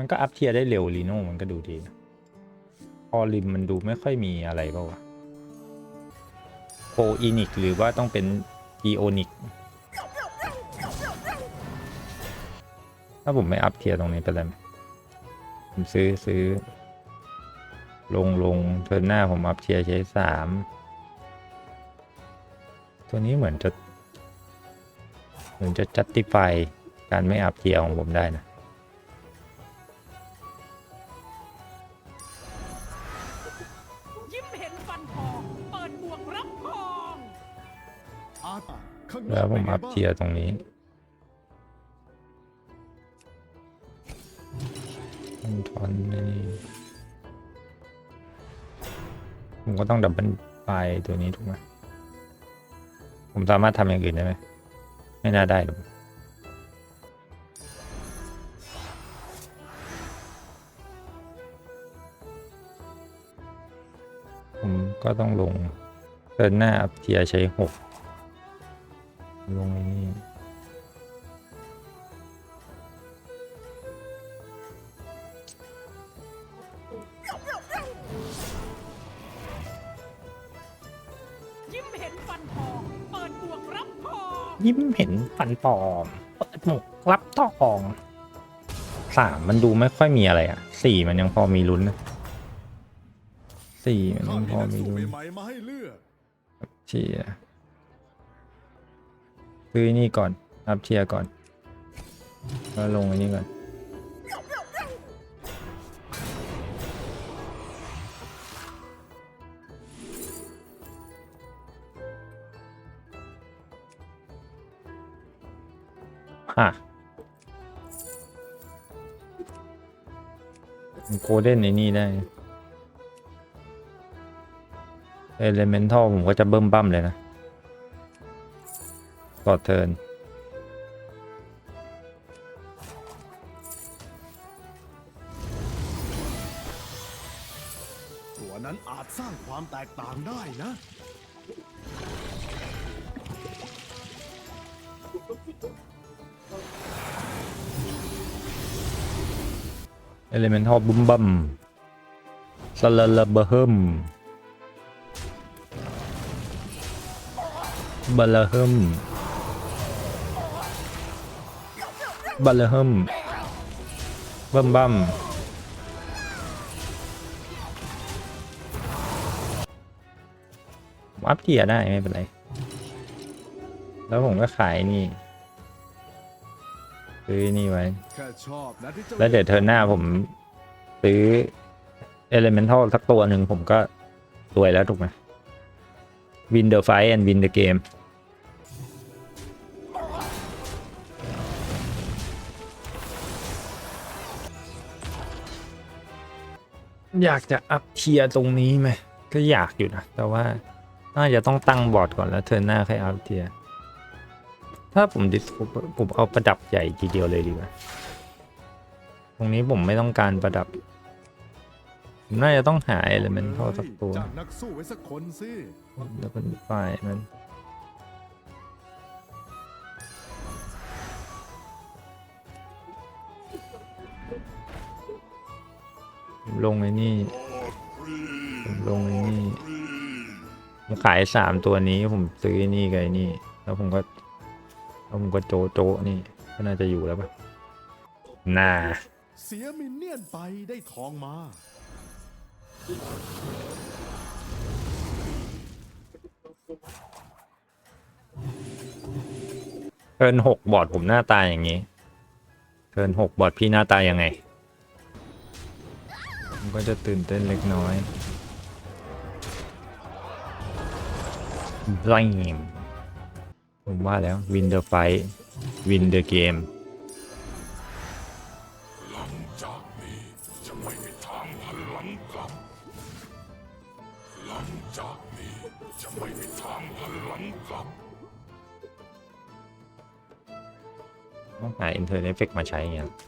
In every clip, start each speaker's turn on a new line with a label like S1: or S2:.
S1: มันก็อัพเทียร์ได้เร็วลีโน่มันก็ดูดีนะพอริมมันดูไม่ค่อยมีอะไรเปล่าวะโคอีนิกหรือว่าต้องเป็นอีโอนิกถ้าผมไม่อัพเทียร์ตรงนี้เป็นไรไหมผมซื้อซื้อ ลงลงเทิร์นหน้าผมอัพเทียร์ใช้สามตัวนี้เหมือนจะ เหมือนจะ justify การไม่อัพเทียร์ของผมได้นะ แล้วผมอัพเทียร์ตรงนี้ทอนนี่ผมก็ต้องดับเบิลไฟตัวนี้ถูกไหมผมสามารถทำอย่างอื่นได้ไหม ไม่น่าได้หรอกผมก็ต้องลงเดินหน้าอัพเทียร์ใช้หก ลงไอ้นี่
S2: ยิ้มเห็นฟันทองเปิดบวกรับทอง
S1: ยิ้มเห็นฟันปลอมเปิดหมวกรับทองสามมันดูไม่ค่อยมีอะไรอะสี่มันยังพอมีลุ้นนะสี่มัน
S3: ข้า
S1: ยัง
S3: มี
S1: พอ
S3: นัก
S1: มี
S3: สู้
S1: ลุ้น
S3: ใหม่ๆมาให้เลือก
S1: เชียร์ ซื้อนี่ก่อนอัพเทียร์ก่อน แล้วลงอ้นี่ก่อน ฮะโกลเด้นไอ้นี่ได้ เอเลเมนทัลผมก็จะเบิ่มบั้มเลยนะ ต่อเทิร์น
S3: ตัวนั้นอาจสร้างความแตกต่างได้นะ
S1: เอเลเมนทัลบุ้มบั้มสลาลาเบเฮิมบาลาเฮิม บาลาเฮิมบัมบัมอัพเกียร์ได้ไม่เป็นไร แล้วผมก็ขายนี่ซื้อนี่ไว้
S3: แล้
S1: วเดี๋ยวเทอร์หน้าผมซื้อเอเลเมนทัลสักตัวหนึ่งผมก็รวยแล้วถูกไหมวินเดอร์ไฟแอนด์วินเดอร์เกม อยากจะอัพเทียตรงนี้ไหมก็อยากอยู่นะ แต่ว่าน่าจะต้องตั้งบอร์ดก่อนแล้วเทอร์นหน้าค่อยอัพเทียถ้าผมดิสผมเอาประดับใหญ่ทีเดียวเลยดีกว่าตรงนี้ผมไม่ต้องการประดับผมน่าจะต้องหาเอลเมนทัลสักตัว
S3: จากนักสู้ไว้สักคนสิ
S1: แล้วเป็นฝ่ายมัน ลงไอ้นี่ ผมลงไอ้นี่ผมขายสามตัวนี้ผมซื้อไอ้นี่กับไอ้นี่ แล้วผมก็แล้วผมก็โจโจนี่ ก็น่าจะอยู่แล้วปะน่า
S3: เสียมินเนี่ยนไปได้ทองมา
S1: เทิร์นหกบอร์ดผมหน้าตาอย่างนี้ เทิร์นหกบอร์ดพี่หน้าตายังไง ผมก็จะตื่นเต้นเล็กน้อยไล่ผมว่าแล้ววินเดอร์ไฟวินเดอร์เกม
S4: หลังจากนี้จะไม่มีทางหันหลังกลับ หลังจากนี้จะไม่มีทางหันหลังกลับ
S1: ต้องหาอินเทอร์เน็ตเฟกมาใช้อย่างเงี้ย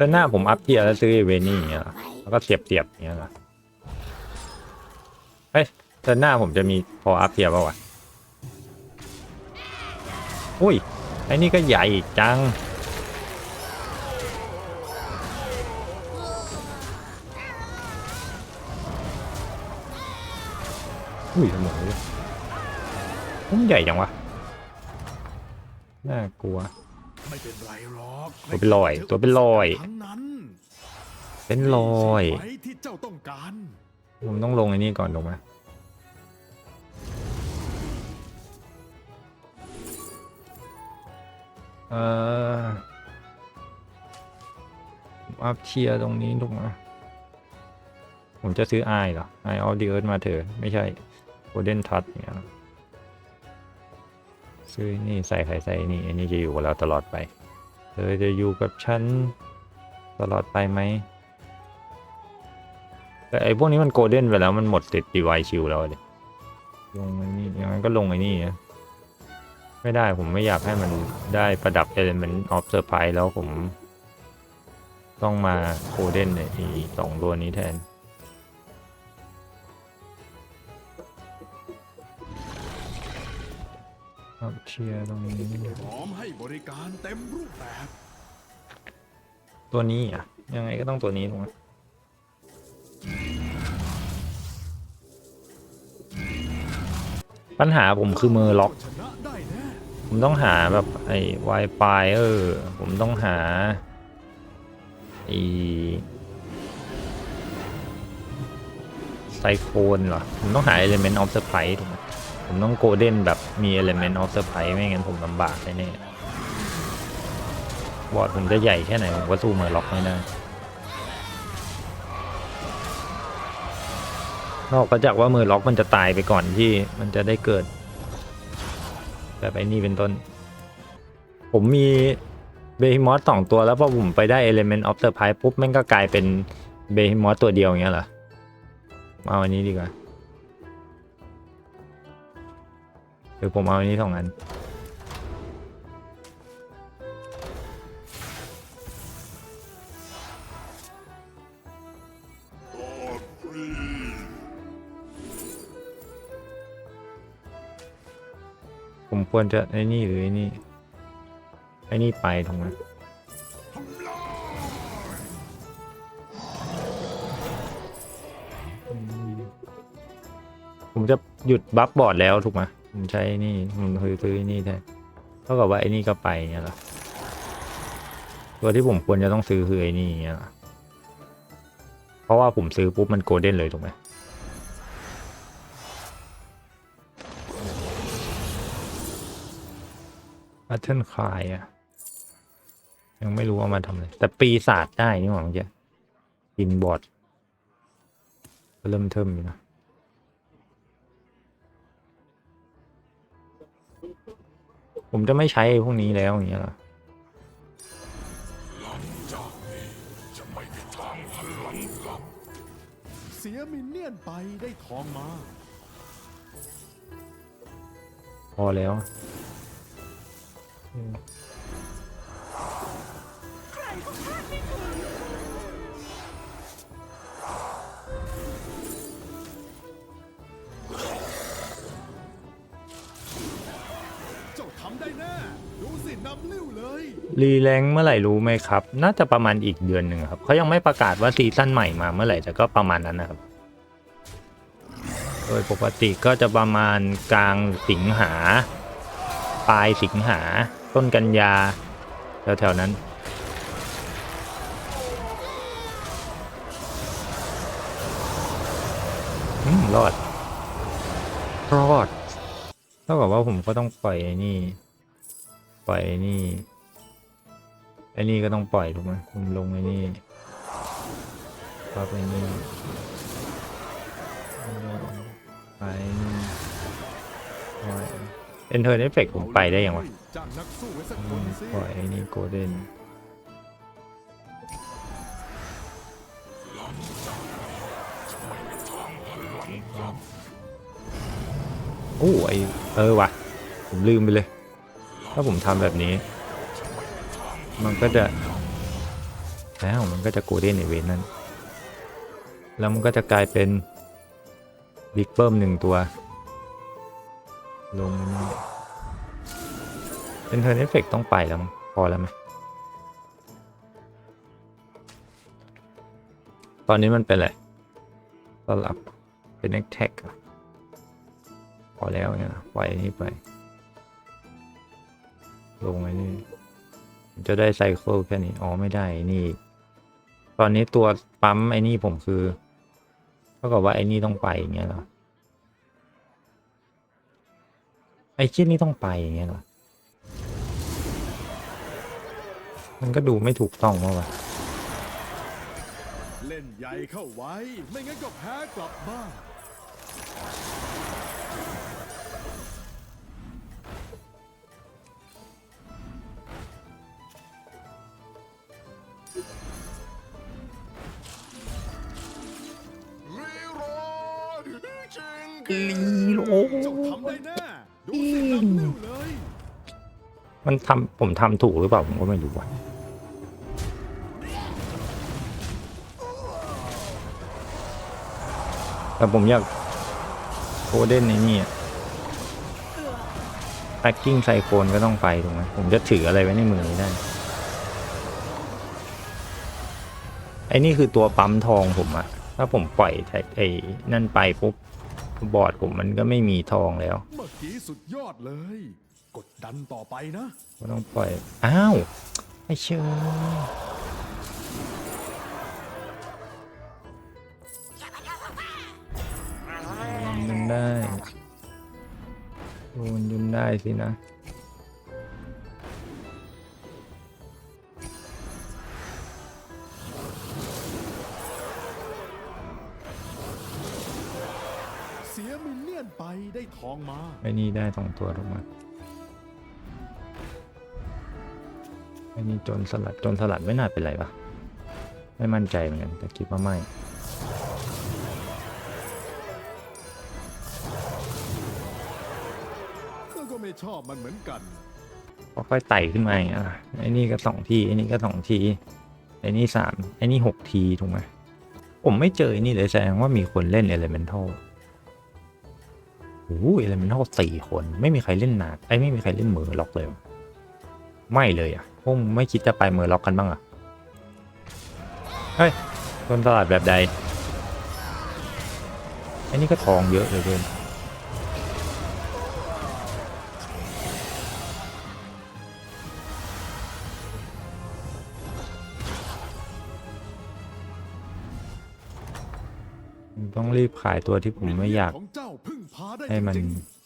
S1: แล้วหน้าผมอัพเทียร์แล้วซื้อเวนี่อย่างเงี้ยเหรอแล้วก็เสียบเสียบอย่างเงี้ยเหรอเฮ้ยแต่หน้าผมจะมีพออัพเทียร์ป่าวะอุ้ยไอ้นี่ก็ใหญ่จังอุ้ยสมองเลยมันใหญ่จังวะน่ากลัว
S3: ไม่เป็นไรหรอก
S1: ตัวเป็นรอยตัวเป็นรอย
S3: ทั้งนั้น
S1: เป็นรอย
S3: ไว้ที่เจ้าต้องการ
S1: ผมต้องลงไอ้นี่ก่อนถูกไหมเอ่ออัพเทียร์ตรงนี้ถูกไหมผมจะซื้อไอเหรอไอออฟดีเอิร์ธมาเถอะ ไม่ใช่โ o เดนทัชเนี่ยนะ ซื้อนี่ใส่ไข่ใส่นี่อันนี้จะอยู่กับเราตลอดไป เธอจะอยู่กับฉันตลอดไปไหมแต่ไอ้พวกนี้มันโกลเด้นไปแล้วมันหมดติดดีไวชิวแล้วเลยลงไอ้นี่อย่างนั้นก็ลงไอ้นี่นะไม่ได้ผมไม่อยากให้มันได้ประดับ Element of Surprise แล้วผม ต้องมาโกลเด้นเนี่ยอีสองตัวนี้แทน ครับเชียร์ตรงนี้
S3: พร้อมให้บริการเต็มรูปแบบ
S1: ตัวนี้อะ ยังไงก็ต้องตัวนี้ถูกไหมปัญหาผมคือมือล็อก
S3: ชนะได้แน่
S1: ผมต้องหาแบบไอ้ Wi-Fi เออ ผมต้องหาไอ้ไซโคนเหรอ ผมต้องหา Element of Surprise ถูกไหม ผมต้องโกลเด้นแบบมี Element of Surprise ไม่งั้นผมลำบากแน่ๆบอร์ดผมจะใหญ่แค่ไหน ผมก็สู้มือล็อกไม่ได้ นอกจากว่ามือล็อกมันจะตายไปก่อนที่มันจะได้เกิด แบบไอ้นี่เป็นต้น ผมมีเบฮิมอสสองตัวแล้วพอผมไปได้ Element of Surprise ปุ๊บแม่งก็กลายเป็นเบฮิมอสตัวเดียวอย่างเงี้ยเหรอ เอาอันนี้ดีกว่า หรือผมเอาอันนี้สองอัน ผมควรจะไอ้นี่หรือไอ้นี่ ไอ้นี่ไปถูกไหมอืมผมจะหยุดบัฟบอร์ดแล้วถูกไหม ผมใช้นี่ผมซื้อซื้อนี่แทนเท่ากับว่าไอ้นี่ก็ไปอย่างเงี้ยหรอตัวที่ผมควรจะต้องซื้อคือไอ้นี่อย่างเงี้ยเหรอเพราะว่าผมซื้อปุ๊บมันโกลเด้นเลยถูกไหมพัทเทนคลายอะยังไม่รู้ว่ามาทำอะไรแต่ปีศาจได้นี่หว่าเมื่อกี้กินบอดเริ่มเทิมอยู่นะ ผมจะไม่ใช้ไอ้พวกนี้แล้วอย่างเงี้ยเหรอ
S4: หลังจากนี้จะไม่มีทางหันหลังกลับ
S3: เสียมินเนี่ยนไปได้ทองมา
S1: พอแล้ว รีแรงค์เมื่อไหร่รู้ไหมครับ น่าจะประมาณอีกเดือนหนึ่งครับเขายังไม่ประกาศว่าซีซั่นใหม่มาเมื่อไหร่แต่ก็ประมาณนั้นนะครับ โดยปกติก็จะประมาณกลางสิงหา ปลายสิงหา ต้นกันยาแถวๆนั้นอืมรอด รอดเท่ากับว่าผมก็ต้องปล่อยไอ้นี่ป ล่อยไอ้นี่ไอ้นี่ก็ต้องปล่อยถูกไหมผมลงไอ้นี่ก็ไปนี่ไปนี่ปล่อยเอ็นเทอร์เอฟเฟกผมไปได้ยังวะ
S3: จากนักสู้ไว้สัก
S1: อื
S3: คน
S1: ม
S3: สิ
S1: ปล่อยไอ้นี่โกลเด้นโอ้ไอเออว่ะ ผมลืมไปเลย ถ้าผมทำแบบนี้ มันก็จะแล้วมันก็จะโกลเด้นในเวนนั้น แล้วมันก็จะกลายเป็นบิ๊กเบิ้มหนึ่งตัว ลงนี่เป็นเทอร์นเอฟเฟกต้องไปแล้วพอแล้วไหมตอนนี้มันเป็นอะไรสลับเป็นเอ็กแท็กพอแล้วเนี่ยนะปล่อยนนี้ไป ลงไอ้นี่จะได้ไซเคิลแค่นี้ อ๋อ ไม่ได้นี่ ตอนนี้ตัวปั๊มไอ้นี่ผมคือเท่ากับว่าไอ้นี่ต้องไปอย่างเงี้ยเหรอไอ้ชิ้นนี้ต้องไปอย่างเงี้ยเหรอมันก็ดูไม่ถูกต้องว่าวะ
S3: เล่นใหญ่เข้าไว้ ไม่งั้นก็แพ้กลับบ้าน
S4: ลีโล
S3: เจ้าทำได้แน่ดูสินับนิ้วเลย
S1: มันทำผมทำถูกหรือเปล่าผมก็ไม่รู้ว่ะแต่ผมอยากโคเด้นในนี่แพ็กกิ้งไซโคนก็ต้องไปถูกไหมผมจะถืออะไรไว้ในมือนี้ได้ ไอ้นี่คือตัวปั๊มทองผมอะถ้าผมปล่อยไอ้ไอ้นั่นไปปุ๊บ บอร์ดผมมันก็ไม่มีทองแล้ว
S3: เมื่อกี้สุดยอดเลย กดดันต่อไปนะ
S1: ก็ต้องปล่อย อ้าว ไม่เชื่อมันได้โดนยุนได้สินะ
S3: ทองมา
S1: ไอ้นี่ได้สองตัวลงมาไอ้นี่โจนสลัดโจนสลัดไม่น่าเป็นไรปะไม่มั่นใจเหมือนกันแต่คิดว่าไม่
S3: ข้าก็ไม่ชอบมันเหมือนกัน
S1: ก็ค่อยไต่ขึ้นมาอย่างเงี้ยอะไอ้นี่ก็สองทีไอ้นี่ก็สองทีไอ้นี่สามไอ้นี่หกทีถูกไหมผมไม่เจอไอ้นี่เลยแสดงว่ามีคนเล่นเอเลเมนทัล โอ้เอเลเมนทัลสี่คน ไม่มีใครเล่นหนาไอ้ไม่มีใครเล่นมือล็อกเลย ไม่เลยอะพวกไม่คิดจะไปมือล็อกกันบ้างอะ เฮ้ยคนตลาดแบบใดไอ้นี่ก็ทองเยอะเลยเพื่อน ต้องรีบขายตัวที่ผมไม่อยากให้มัน
S3: จริงๆ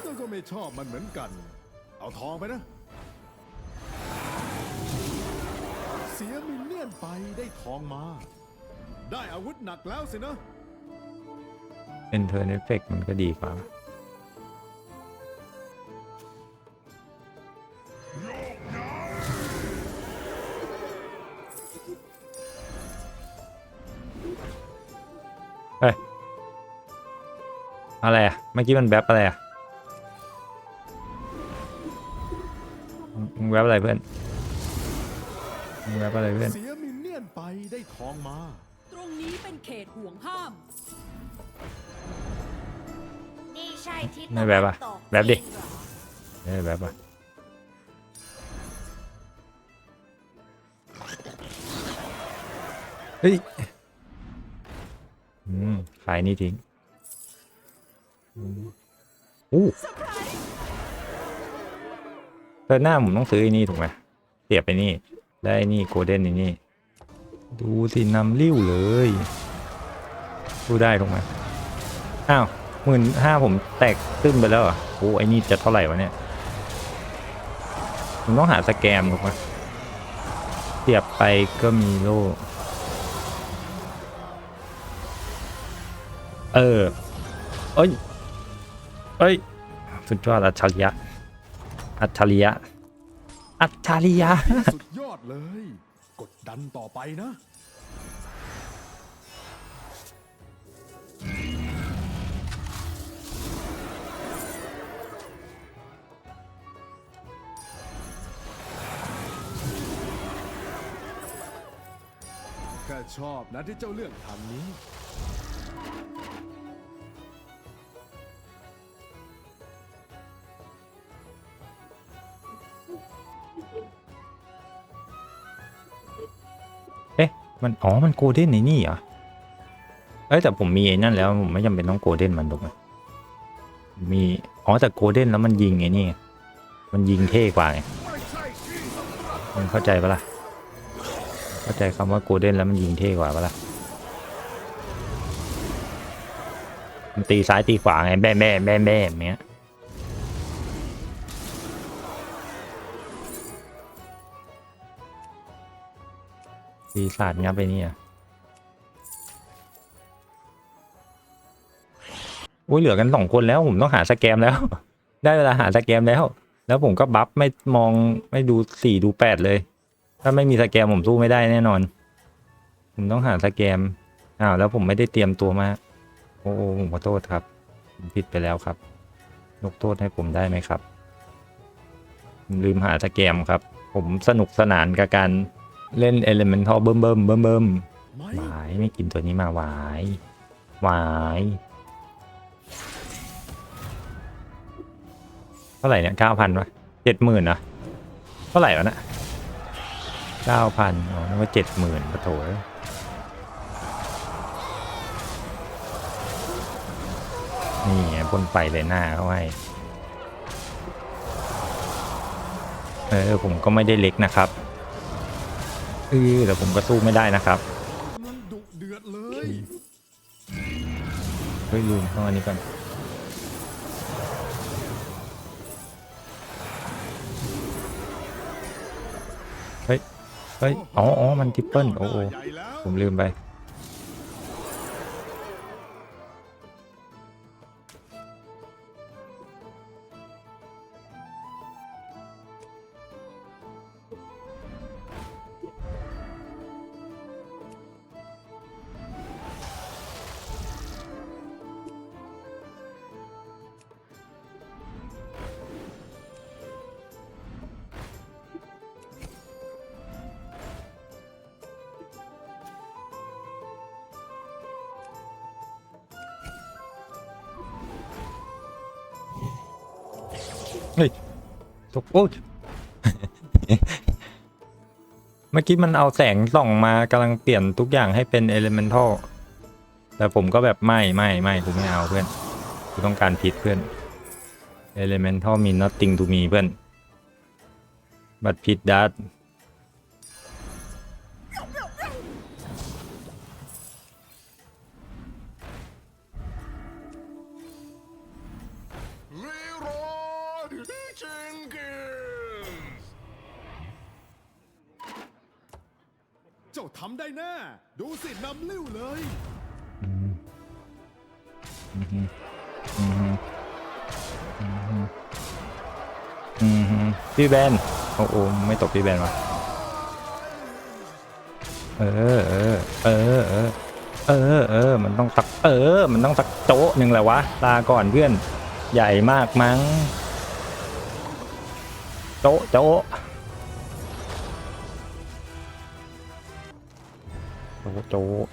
S3: ข้าก็ไม่ชอบมันเหมือนกัน เอาทองไปนะ เสียมินเนี่ยนไปได้ทองมา ได้อาวุธหนักแล้วสินะ
S1: เป็นเทอร์นเอฟเฟกมันก็ดีกว่า เฮ้ย อะไรอะ เมื่อกี้มันแวบอะไรอะมึงแวบอะไรเพื่อนมึงแวบอะไรเพื่อน
S3: เสียมินเนี่ยนไปได้ทองมา
S2: ตรงนี้ เป็นเขตห่วงห้าม
S5: นี่ใช่ทิศ
S1: ไม่แบบอะ
S5: ตก
S1: แบบดิ
S5: จริงเหรอ
S1: เอ้ยแวบอะเฮ้ยอืมขายนี่ทิ้งอืมอู้เธอหน้าผมต้องซื้อไอ้นี่ถูกไหมเสียบไปนี่แล้วไอ้นี่โกลเด้นไอ้นี่ ดูสินำริ้วเลยดูได้ถูกไหมอ้าวหมื่นห้าผมแตกตึ้มไปแล้วอะโอ้ไอ้นี่จะเท่าไหร่วะเนี่ยผมต้องหาสแกมถูกไหมเสียบไปก็มีโล่เออ เอ้ย เอ้ย สุดยอดอัจฉริยะ อัจฉริยะ อัจฉริยะ
S3: สุดยอดเลย กดดันต่อไปนะ ก็ชอบนะที่เจ้าเลือกทางนี้
S1: มันอ๋อมันโกลเด้นในนี่เหรอเอ้ยแต่ผมมีไอ้นั่นแล้วผมไม่จำเป็นต้องโกลเด้นมันถูกไหมมีอ๋อแต่โกลเด้นแล้วมันยิงไงนี่ มันยิงเท่กว่าไงมันเข้าใจปะล่ะเข้าใจคำว่าโกลเด้นแล้วมันยิงเท่กว่าปะล่ะมันตีซ้ายตีขวาไงแบ่แบ่แบ่แบ่แบบเนี้ย ปีศาจงับไปนี่อะอุ้ยเหลือกันสองคนแล้วผมต้องหาสแกมแล้ว ได้เวลาหาสแกมแล้ว แล้วผมก็บัฟไม่มองไม่ดูสี่ดูแปดเลย ถ้าไม่มีสแกมผมสู้ไม่ได้แน่นอน ผมต้องหาสแกมอ้าวแล้วผมไม่ได้เตรียมตัวมา โอ้โอ้ผมขอโทษครับผมผิดไปแล้วครับยกโทษให้ผมได้ไหมครับ ลืมหาสแกมครับ ผมสนุกสนานกับการ เล่นเอลิเมนทัลเบิ่มเบิ่มเบิ่มเบิ่มหวายไม่กินตัวนี้มาหวายหวายเท่าไหร่เนี่ยเก้าพันวะเจ็ดหมื่นนะเท่าไหร่วะเนะเก้าพันอ๋อนึกว่าเจ็ดหมื่นปะโถยนี่ไงพ่นไฟเลยหน้าเขาให้เออผมก็ไม่ได้เล็กนะครับ เออแต่ผมก็สู้ไม่ได้นะครับ
S3: กำลังดุเดือดเลย
S1: เฮ้ยลืมต้องอันนี้ก่อนเฮ้ยเฮ้ยอ๋ออ๋อมันทริปเปิลโอ้โห
S3: ใหญ่แล้ว
S1: ผมลืมไป เฮ้ยตกโอ้ยเมื่อกี้มันเอาแสงส่องมากำลังเปลี่ยนทุกอย่างให้เป็นเอเลเมนทัลแต่ผมก็แบบไม่ไม่ไม่กูไม่เอาเพื่อนกูต้องการพิษเพื่อนเอเลเมนทัลมี nothing to me เพื่อนบัตพิษดัต
S3: เจ้าทำได้แน่ ดูสินำลิ้วเลย
S1: พี่แบนโอ้โหไม่ตกพี่แบนวะเออเออเออเออเออเออมันต้องตัก เออ มันต้องตักโจ๊ะหนึ่งแหละวะลาก่อนเพื่อน ใหญ่มากมั้งโจ๊ะโจ๊ะ 都